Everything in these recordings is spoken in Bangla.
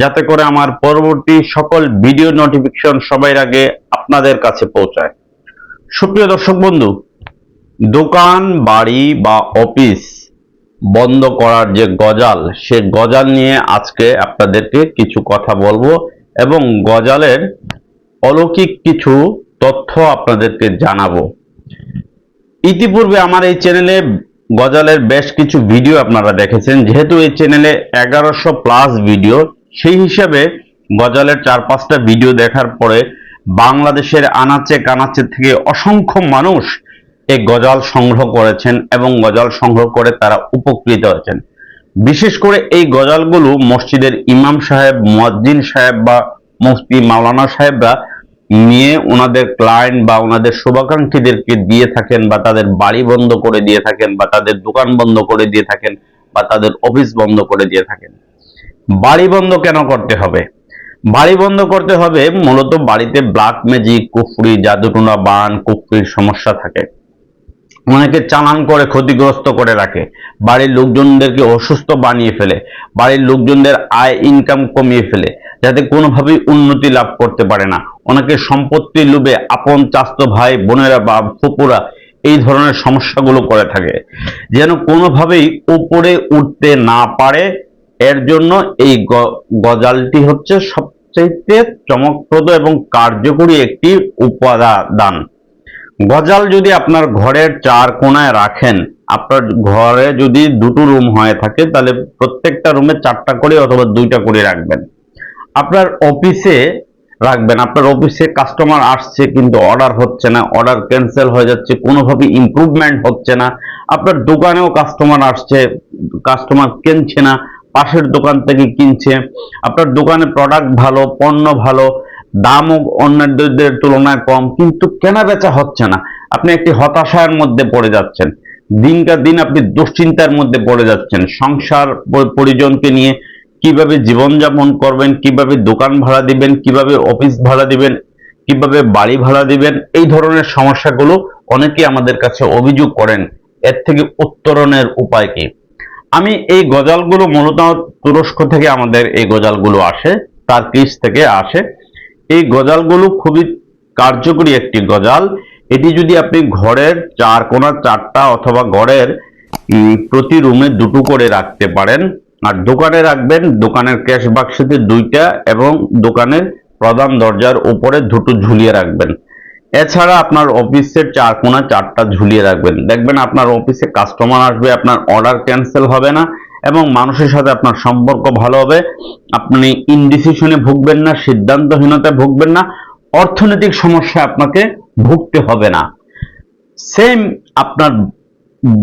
যাতে করে আমার পরবর্তী সকল ভিডিও নোটিফিকেশন সবার আগে আপনাদের কাছে পৌঁছায়। সুপ্রিয় দর্শক বন্ধু, দোকান, বাড়ি বা অফিস বন্ধ করার যে গজাল, সে গজাল নিয়ে আজকে আপনাদেরকে কিছু কথা বলব এবং গজালের অলৌকিক কিছু তথ্য আপনাদেরকে জানাব। ইতিপূর্বে আমার এই চ্যানেলে গজালের বেশ কিছু ভিডিও আপনারা দেখেছেন। যেহেতু এই চ্যানেলে এগারোশো প্লাস ভিডিও সেই হিসাবে গজালের চার পাঁচটা ভিডিও দেখার পরে বাংলাদেশের আনাচে কানাচে থেকে অসংখ্য মানুষ এই গজাল সংগ্রহ করেছেন এবং গজাল সংগ্রহ করে তারা উপকৃত হয়েছেন। বিশেষ করে এই গজালগুলো মসজিদের ইমাম সাহেব, মুয়াজ্জিন সাহেব বা মুফতি মাওলানা সাহেবরা নিয়ে ওনাদের ক্লায়েন্ট বা ওনাদের শুভাকাঙ্ক্ষীদেরকে দিয়ে থাকেন বা তাদের বাড়ি বন্ধ করে দিয়ে থাকেন বা তাদের দোকান বন্ধ করে দিয়ে থাকেন বা তাদের অফিস বন্ধ করে দিয়ে থাকেন। বাড়ি বন্ধ কেন করতে হবে? বাড়ি বন্ধ করতে হবে মূলত বাড়িতে ব্ল্যাক ম্যাজিক কুফরি, জাদুটোনা, বান, কুফরির সমস্যা থাকে। অনেকে চালান করে, ক্ষতিগ্রস্ত করে রাখে। বাড়ির লোকজনদেরকে অসুস্থ বানিয়ে ফেলে। বাড়ির লোকজনদের আয় ইনকাম কমিয়ে ফেলে, যাতে কোনোভাবেই উন্নতি লাভ করতে পারে না। অনেকে সম্পত্তির লোভে আপন চাস্ত ভাই, বোনেরা বা ফুপুরা এই ধরনের সমস্যাগুলো করে থাকে। যেন কোনোভাবেই উপরে উঠতে না পারে এর জন্য এই গজালটি হচ্ছে সবচেয়ে চমকপ্রদ এবং কার্যকরী একটি উপাদান। গজাল যদি আপনার ঘরের চার কোনায় রাখেন, আপনার ঘরে যদি দুটো রুম হয়ে থাকে, তাহলে প্রত্যেকটা রুমে চারটা করে অথবা দুইটা করে রাখবেন। আপনার অফিসে রাখবেন। আপনার অফিসে কাস্টমার আসছে কিন্তু অর্ডার হচ্ছে না, অর্ডার ক্যান্সেল হয়ে যাচ্ছে, কোনোভাবে ইমপ্রুভমেন্ট হচ্ছে না। আপনার দোকানেও কাস্টমার আসছে, কাস্টমার কিনছে না পাশের দোকান থেকে কিনছে। আপনার দোকানে প্রোডাক্ট ভালো, পণ্য ভালো, দামও অন্যদের তুলনায় কম, কিন্তু কেনা বেচা হচ্ছে না। আপনি একটি হতাশার মধ্যে পড়ে যাচ্ছেন। দিনকার দিন আপনি দুশ্চিন্তার মধ্যে পড়ে যাচ্ছেন। সংসার পরিজনকে নিয়ে কীভাবে জীবনযাপন করবেন, কীভাবে দোকান ভাড়া দিবেন, কীভাবে অফিস ভাড়া দিবেন, কীভাবে বাড়ি ভাড়া দিবেন, এই ধরনের সমস্যাগুলো অনেকেই আমাদের কাছে অভিযোগ করেন। এর থেকে উত্তরণের উপায় কি? আমি এই গজালগুলো মূলত তুরস্ক থেকে আমাদের এই গজালগুলো আসে তার্কিশ থেকে আসে। এই গজালগুলো খুবই কার্যকরী একটি গজাল। এটি যদি আপনি ঘরের চার কোণা চারটা অথবা ঘরের প্রতি রুমে দুটো করে রাখতে পারেন। আর দোকানে রাখবেন দোকানের ক্যাশ বাক্সেতে দুইটা এবং দোকানের প্রধান দরজার উপরে দুটো ঝুলিয়ে রাখবেন। এছাড়া আপনার অফিসের চার কোণা চারটা ঝুলিয়ে রাখবেন। দেখবেন আপনার অফিসে কাস্টমার আসবে, আপনার অর্ডার ক্যান্সেল হবে না এবং মানুষের সাথে আপনার সম্পর্ক ভালো হবে। আপনি ইনডিসিশনে ভুগবেন না সিদ্ধান্তহীনতায় ভুগবেন না, অর্থনৈতিক সমস্যা আপনাকে ভুগতে হবে না। সেম আপনার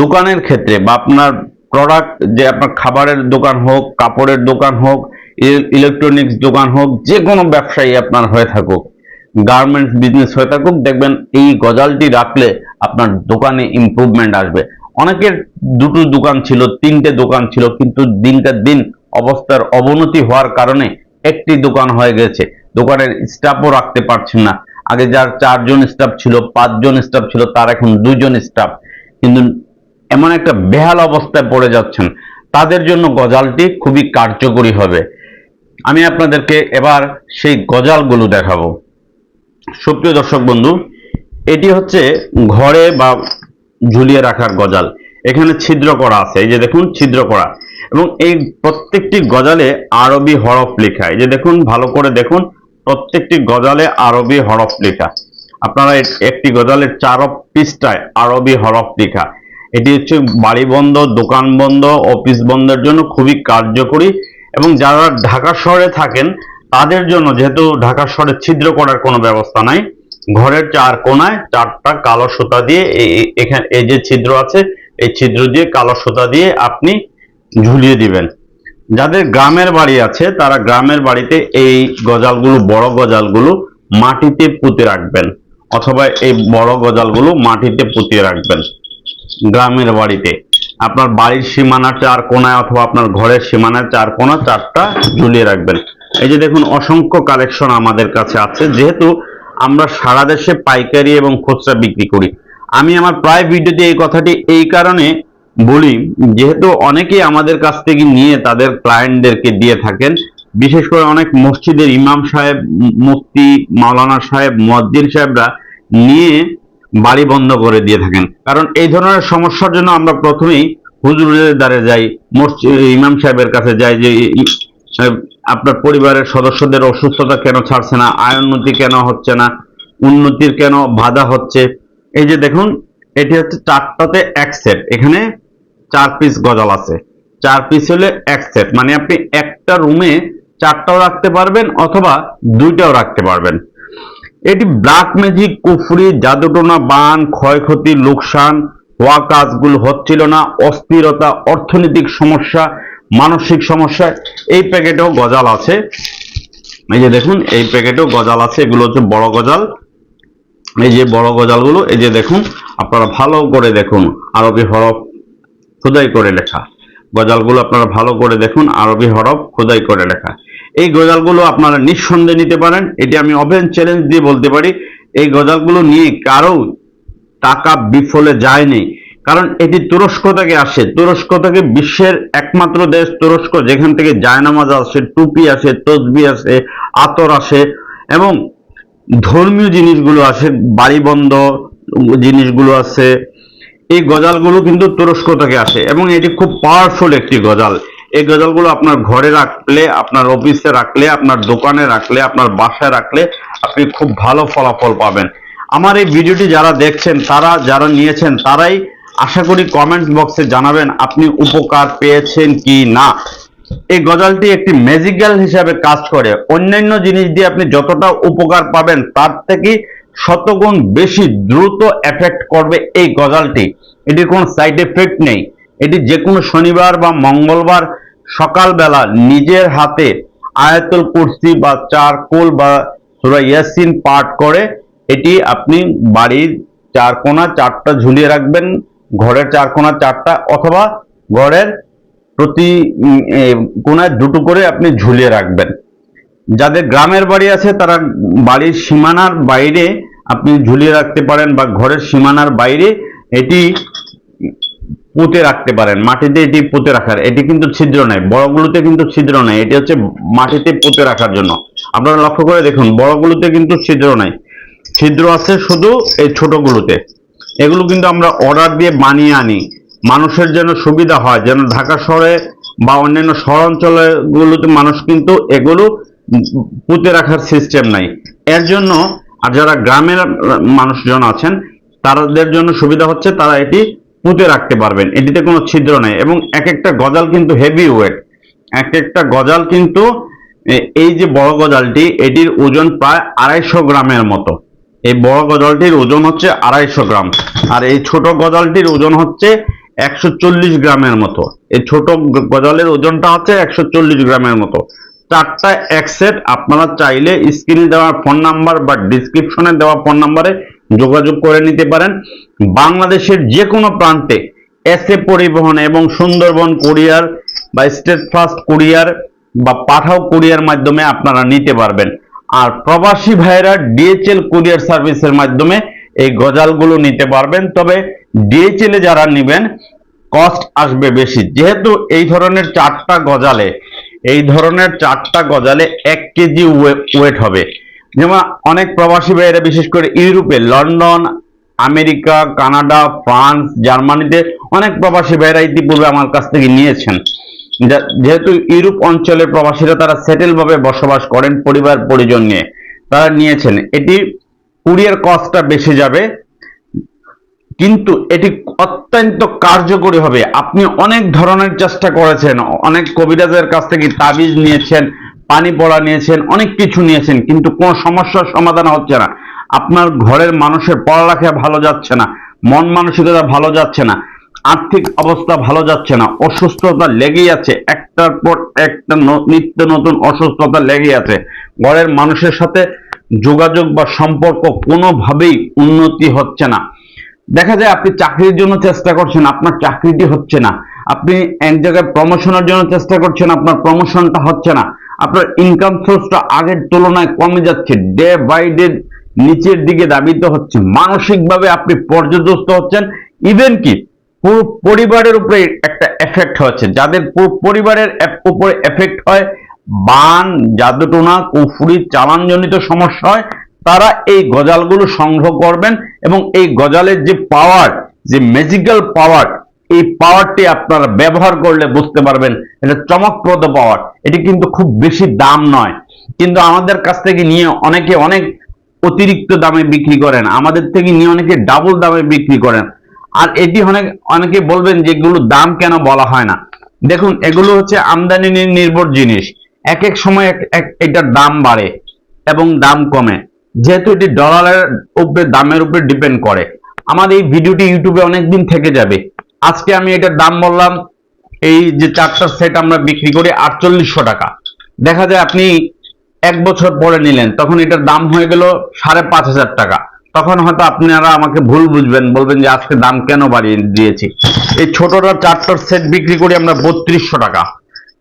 দোকানের ক্ষেত্রে বা আপনার প্রোডাক্ট যে আপনার খাবারের দোকান হোক, কাপড়ের দোকান হোক, ইলেকট্রনিক্স দোকান হোক যে কোনো ব্যবসায়ী আপনার হয়ে থাকুক। গার্মেন্টস বিজনেস হয়ে থাকুক, দেখবেন এই গজালটি রাখলে আপনার দোকানে ইমপ্রুভমেন্ট আসবে। অনেকের দুটো দোকান ছিল, তিনটে দোকান ছিল, কিন্তু দিনটার দিন অবস্থার অবনতি হওয়ার কারণে একটি দোকান হয়ে গেছে। দোকানের স্টাফও রাখতে পারছেন না। আগে যার চারজন স্টাফ ছিল, পাঁচজন স্টাফ ছিল, তার এখন দুজন স্টাফ কিন্তু এমন একটা বেহাল অবস্থায় পড়ে যাচ্ছেন। তাদের জন্য গজালটি খুবই কার্যকরী হবে। আমি আপনাদেরকে এবার সেই গজালগুলো দেখাবো। সুপ্রিয় দর্শক বন্ধু, এটি হচ্ছে ঘরে বা ঝুলিয়ে রাখার গজাল। এখানে ছিদ্র করা আছে, এই যে দেখুন, ছিদ্র করা। এবং এই প্রত্যেকটি গজালে আরবি হরফ লেখা। এই যে দেখুন, ভালো করে দেখুন, প্রত্যেকটি গজালে আরবি হরফ লেখা। আপনারা একটি গজালের চার পৃষ্ঠায় আরবি হরফ লেখা। এটি হচ্ছে বাড়ি বন্ধ, দোকান বন্ধ, অফিস বন্ধের জন্য খুবই কার্যকরী। এবং যারা ঢাকা শহরে থাকেন তাদের জন্য যেহেতু ঢাকা শহরে ছিদ্র করার কোনো ব্যবস্থা নাই, ঘরের চার কোনায় চারটা কালো সুতা দিয়ে এখানে এই যে ছিদ্র আছে, এই ছিদ্র দিয়ে কালো সুতা দিয়ে আপনি ঝুলিয়ে দিবেন। যাদের গ্রামের বাড়ি আছে, তারা গ্রামের বাড়িতে এই গজালগুলো, বড় গজালগুলো মাটিতে পুঁতে রাখবেন, অথবা এই বড় গজালগুলো মাটিতে পুঁতিয়ে রাখবেন গ্রামের বাড়িতে। আপনার বাড়ির সীমানার চার কোনায় অথবা আপনার ঘরের সীমানার চার কোনা চারটা ঝুলিয়ে রাখবেন। এই যে দেখুন, অসংখ্য কালেকশন আমাদের কাছে আছে। যেহেতু আমরা সারা দেশে পাইকারি এবং খুচরা বিক্রি করি। আমি আমার প্রায় ভিডিওতে এই কথাটি এই কারণে বলি, যেহেতু অনেকেই আমাদের কাছ থেকে নিয়ে তাদের ক্লায়েন্টদেরকে দিয়ে থাকেন। বিশেষ করে অনেক মসজিদের ইমাম সাহেব, মুফতি, মাওলানা সাহেব মজ্জিন সাহেবরা নিয়ে বাড়ি বন্ধ করে দিয়ে থাকেন। কারণ এই ধরনের সমস্যার জন্য আমরা প্রথমেই হুজুরের দ্বারে যাই, মসজিদ, ইমাম সাহেবের কাছে যাই যে আপনার পরিবারের সদস্যদের অসুস্থতা কেন ছাড়ছে না? আয় উন্নতি কেন হচ্ছে না? উন্নতির কেন বাধা হচ্ছে? এই যে দেখুন, এটি হচ্ছে চারটাতে এক সেট এখানে চার পিস গজাল আছে। চার পিস হলে এক সেট মানে আপনি একটা রুমে চারটাও রাখতে পারবেন অথবা দুইটাও রাখতে পারবেন। এটি ব্ল্যাক ম্যাজিক কুফরি, জাদুটোনা, বান, ক্ষয়ক্ষতি, লোকসান, হওয়া কাজগুলো হচ্ছিল না। অস্থিরতা, অর্থনৈতিক সমস্যা মানসিক সমস্যা, এই প্যাকেটেও গজাল আছে। এই যে দেখুন, এই প্যাকেটেও গজাল আছে। এগুলো হচ্ছে বড় গজাল। এই যে বড় গজালগুলো, এই যে দেখুন, আপনারা ভালো করে দেখুন, আরবি হরফ খোদাই করে লেখা। গজালগুলো আপনারা ভালো করে দেখুন, আরবি হরফ খোদাই করে লেখা। এই গজালগুলো আপনারা নিঃসন্দেহে নিতে পারেন। এটি আমি ওপেন চ্যালেঞ্জ দিয়ে বলতে পারি, এই গজালগুলো নিয়ে কারও টাকা বিফলে যায়নি। কারণ এটি তুরস্ক থেকে আসে। তুরস্ক থেকে বিশ্বের একমাত্র দেশ। তুরস্ক যেখান থেকে জায়নামাজ আসে, টুপি আসে, তসবি আসে, আতর আসে এবং ধর্মীয় জিনিসগুলো আছে বাড়িবন্ধ জিনিসগুলো আছে এই গজালগুলো কিন্তু তুরস্ক থেকে আসে এবং এটি খুব পাওয়ারফুল একটি গজাল। এই গজালগুলো আপনার ঘরে রাখলে, আপনার অফিসে রাখলে, আপনার দোকানে রাখলে, আপনার বাসায় রাখলে আপনি খুব ভালো ফলাফল পাবেন। আমার এই ভিডিওটি যারা দেখছেন, তারা, যারা নিয়েছেন, তারাই আশা করি কমেন্ট বক্সে জানাবেন আপনি উপকার পেয়েছেন কি না। এই গজালটি একটি ম্যাজিক্যাল হিসাবে কাজ করে। অন্যান্য জিনিস দিয়ে আপনি যতটা উপকার পাবেন, তার থেকে শতগুণ বেশি দ্রুত এফেক্ট করবে এই গজালটি। এটির কোনো সাইড এফেক্ট নেই। এটি যে কোনো শনিবার বা মঙ্গলবার সকালবেলা নিজের হাতে আয়াতুল কুরসি বা চারকোল বা সুরা ইয়াসিন পাঠ করে, এটি আপনি বাড়ির চার কোণা চারটা ঝুলিয়ে রাখবেন। ঘরের চার কোণা চারটা অথবা ঘরের প্রতি কোণায় দুটো করে আপনি ঝুলিয়ে রাখবেন। যাদের গ্রামের বাড়ি আছে, তারা বাড়ির সীমানার বাইরে আপনি ঝুলিয়ে রাখতে পারেন বা ঘরের সীমানার বাইরে এটি পুঁতে রাখতে পারেন। মাটিতে এটি পুঁতে রাখার, এটি কিন্তু ছিদ্র নাই বড়গুলোতে কিন্তু ছিদ্র নাই এটি হচ্ছে মাটিতে পুঁতে রাখার জন্য। আপনারা লক্ষ্য করে দেখুন, বড়গুলোতে কিন্তু ছিদ্র নাই। ছিদ্র আছে শুধু এই ছোটগুলোতে। এগুলো কিন্তু আমরা অর্ডার দিয়ে বানিয়ে আনি। মানুষের যেন সুবিধা হয়, যেন ঢাকা শহরে বা অন্যান্য শহরাঞ্চলে গুলোতে মানুষ কিন্তু এগুলো পুঁতে রাখার সিস্টেম নাই। এর জন্য, আর যারা গ্রামের মানুষজন আছেন, তাদের জন্য সুবিধা হচ্ছে তারা এটি পুঁতে রাখতে পারবেন। এটিতে কোনো ছিদ্র নেই এবং এক একটা গজাল কিন্তু হেভি ওয়েট এক একটা গজাল কিন্তু এই যে বড় গজালটি, এটির ওজন প্রায় আড়াইশো গ্রামের মতো। এই বড় গজালটির ওজন হচ্ছে আড়াইশো গ্রাম। আর এই ছোট গজালটির ওজন হচ্ছে একশো চল্লিশ গ্রামের মতো। এই ছোট গজালের ওজনটা হচ্ছে একশো চল্লিশ গ্রামের মতো। চারটা এক সেট, আপনারা চাইলে স্ক্রিনে দেওয়া ফোন নাম্বার বা ডিসক্রিপশনে দেওয়া ফোন নাম্বারে যোগাযোগ করে নিতে পারেন। বাংলাদেশের যে কোনো প্রান্তে এসএ পরিবহন এবং সুন্দরবন কুরিয়ার বা স্টেট ফাস্ট কুরিয়ার বা পাঠাও কুরিয়ার মাধ্যমে আপনারা নিতে পারবেন। আর প্রবাসী ভাইয়েরা ডিএচএল কুরিয়ার সার্ভিসের মাধ্যমে এই গজালগুলো নিতে পারবেন। তবে ডিএচএল যারা নেবেন, কস্ট আসবে বেশি। যেহেতু এই ধরনের চারটা গজালে, এই ধরনের চারটা গজালে এক কেজি ওয়েট হবে। যেমন অনেক প্রবাসী ভাইয়েরা, বিশেষ করে ইউরোপে, লন্ডন, আমেরিকা, কানাডা, ফ্রান্স, জার্মানিতে অনেক প্রবাসী ভাইয়েরা ইতিপূর্বে আমার কাছ থেকে নিয়েছেন। যেহেতু ইউরোপ অঞ্চলের প্রবাসীরা তারা সেটেল ভাবে বসবাস করেন পরিবার, পরিজন নিয়ে, তারা নিয়েছেন। এটি কুরিয়ার কস্টটা বেশি যাবে, কিন্তু এটি অত্যন্ত কার্যকরী হবে। আপনি অনেক ধরনের চেষ্টা করেছেন, অনেক কবিরাজের কাছ থেকে তাবিজ নিয়েছেন, পানি পড়া নিয়েছেন, অনেক কিছু নিয়েছেন, কিন্তু কোনো সমস্যার সমাধান হচ্ছে না। আপনার ঘরের মানুষের পড়ালেখা ভালো যাচ্ছে না, মন মানসিকতা ভালো যাচ্ছে না। আর্থিক অবস্থা ভালো যাচ্ছে না, অসুস্থতা লেগেই আছে। একটার পর একটা নিত্য নতুন অসুস্থতা লেগেই আছে। ঘরের মানুষের সাথে যোগাযোগ বা সম্পর্ক কোনোভাবেই উন্নতি হচ্ছে না। দেখা যায় আপনি চাকরির জন্য চেষ্টা করছেন, আপনার চাকরিটি হচ্ছে না। আপনি এক জায়গায় প্রমোশনের জন্য চেষ্টা করছেন, আপনার প্রমোশনটা হচ্ছে না। আপনার ইনকাম সোর্সটা আগের তুলনায় কমে যাচ্ছে ডে বাই ডে নিচের দিকে দাবিত হচ্ছে। মানসিকভাবে আপনি পর্যদস্ত হচ্ছেন। ইভেন কি পুরো পরিবারের উপরে একটা এফেক্ট হচ্ছে। যাদের পুরো পরিবারের উপরে এফেক্ট হয়, বান, জাদুটোনা, কুফুরি, চালানজনিত সমস্যা হয়, তারা এই গজালগুলো সংগ্রহ করবেন এবং এই গজালের যে পাওয়ার যে ম্যাজিক্যাল পাওয়ার এই পাওয়ারটি আপনারা ব্যবহার করলে বুঝতে পারবেন এটা চমকপ্রদ পাওয়ার এটি কিন্তু খুব বেশি দাম নয়। কিন্তু আমাদের কাছ থেকে নিয়ে অনেকে অনেক অতিরিক্ত দামে বিক্রি করেন। আমাদের থেকে নিয়ে অনেকে ডাবল দামে বিক্রি করেন। আর এটি অনেক অনেকে বলবেন যে এগুলো দাম কেন বলা হয় না? দেখুন, এগুলো হচ্ছে আমদানি নির্ভর জিনিস। এক এক সময় এক- এটার দাম বাড়ে এবং দাম কমে। যেহেতু এটি ডলারের উপরে, দামের উপরে ডিপেন্ড করে। আমাদের এই ভিডিওটি ইউটিউবে অনেক দিন থেকে যাবে। আজকে আমি এটার দাম বললাম, এই যে চারটা সেট আমরা বিক্রি করি আটচল্লিশশো টাকা। দেখা যায় আপনি এক বছর পরে নিলেন, তখন এটার দাম হয়ে গেল সাড়ে পাঁচ হাজার টাকা। তখন হয়তো আপনারা আমাকে ভুল বুঝবেন, বলবেন যে আজকে দাম কেন বাড়িয়ে দিয়েছি। এই ছোটটা চারটার সেট বিক্রি করি আমরা বত্রিশশো টাকা।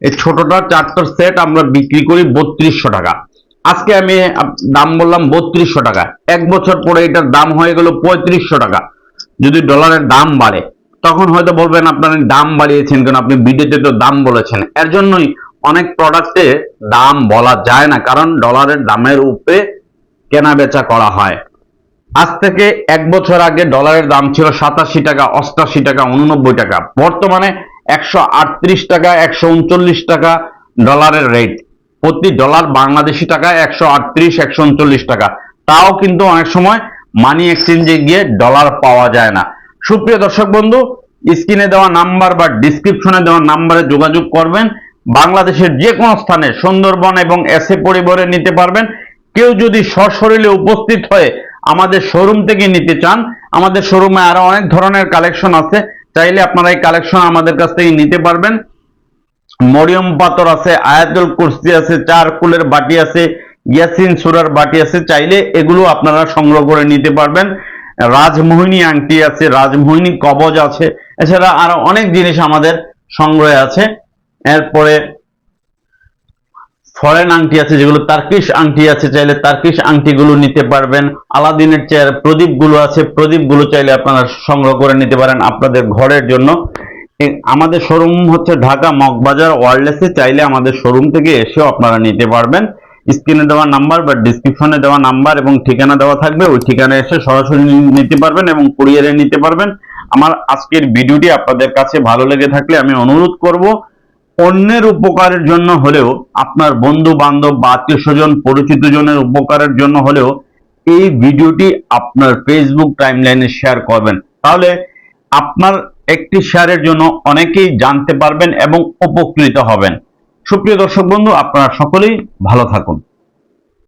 এই ছোটটা চারটার সেট আমরা বিক্রি করি বত্রিশশো টাকা। আজকে আমি দাম বললাম বত্রিশশো টাকা। এক বছর পরে এটার দাম হয়ে গেল পঁয়ত্রিশশো টাকা। যদি ডলারের দাম বাড়ে, তখন হয়তো বলবেন আপনারা দাম বাড়িয়েছেন কেন, আপনি ভিডিওতে তো দাম বলেছেন। এর জন্যই অনেক প্রোডাক্টে দাম বলা যায় না, কারণ ডলারের দামের উপরে কেনা বেচা করা হয়। আজ থেকে এক বছর আগে ডলারের দাম ছিল সাতাশি টাকা, অষ্টাশি টাকা, উননব্বই টাকা। বর্তমানে একশো আটত্রিশ টাকা, একশো উনচল্লিশ টাকা ডলারের রেট প্রতি ডলার বাংলাদেশি টাকা একশো আটত্রিশ, একশো উনচল্লিশ টাকা। তাও কিন্তু অনেক সময় মানি এক্সচেঞ্জে গিয়ে ডলার পাওয়া যায় না। সুপ্রিয় দর্শক বন্ধু, স্ক্রিনে দেওয়া নাম্বার বা ডিসক্রিপশনে দেওয়া নাম্বারে যোগাযোগ করবেন। বাংলাদেশের যে কোনো স্থানে সুন্দরবন এবং এসে পরিবারে নিতে পারবেন। কেউ যদি সশরীরে উপস্থিত হয়ে আমাদের শোরুম থেকে নিতে চান, আমাদের শোরুমে আরও অনেক ধরনের কালেকশন আছে, চাইলে আপনারা এই কালেকশন আমাদের কাছ থেকে নিতে পারবেন। মরিয়ম পাথর আছে, আয়াতুল কুরসি আছে চার কুলের বাটি আছে, ইয়াসিন সুরার বাটি আছে, চাইলে এগুলো আপনারা সংগ্রহ করে নিতে পারবেন। রাজমোহিনী আংটি আছে, রাজমোহিনী কবজ আছে, এছাড়া আরও অনেক জিনিস আমাদের সংগ্রহে আছে। এরপরে ফরেন আংটি আছে যেগুলো তার্কিশ আংটি আছে, চাইলে তার্কিশ আংটিগুলো নিতে পারবেন। আলাদিনের চেয়ার প্রদীপগুলো আছে, প্রদীপগুলো চাইলে আপনারা সংগ্রহ করে নিতে পারেন আপনাদের ঘরের জন্য। আমাদের শোরুম হচ্ছে ঢাকা মগবাজার ওয়ারলেসে, চাইলে আমাদের শোরুম থেকে এসেও আপনারা নিতে পারবেন। স্ক্রিনে দেওয়া নাম্বার বা ডিসক্রিপশনে দেওয়া নাম্বার এবং ঠিকানা দেওয়া থাকবে, ওই ঠিকানায় এসে সরাসরি নিতে পারবেন এবং কুরিয়ারে নিতে পারবেন। আমার আজকের ভিডিওটি আপনাদের কাছে ভালো লেগে থাকলে আমি অনুরোধ করব অন্যের উপকারের জন্য হলেও, আপনার বন্ধু বান্ধব বা আত্মীয় স্বজন পরিচিত জনের উপকারের জন্য হলেও, এই ভিডিওটি আপনার ফেসবুক টাইমলাইনে শেয়ার করবেন। তাহলে আপনার একটি শেয়ারের জন্য অনেকেই জানতে পারবেন এবং উপকৃত হবেন। সুপ্রিয় দর্শক বন্ধু, আপনারা সকলেই ভালো থাকুন।